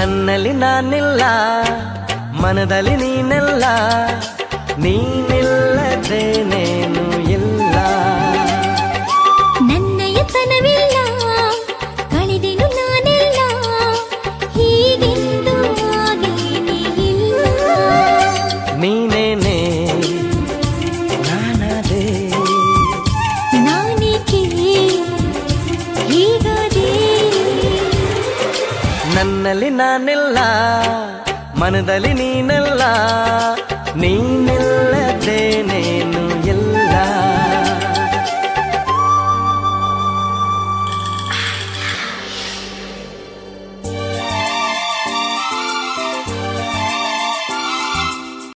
ನನ್ನಲ್ಲಿ ನಾನಿಲ್ಲ ಮನದಲ್ಲಿ ನೀನೆಲ್ಲ ನೀನೆ ನನ್ನಲ್ಲಿ ನಾನೆಲ್ಲ ಮನದಲ್ಲಿ ನೀನೆಲ್ಲ ನೀ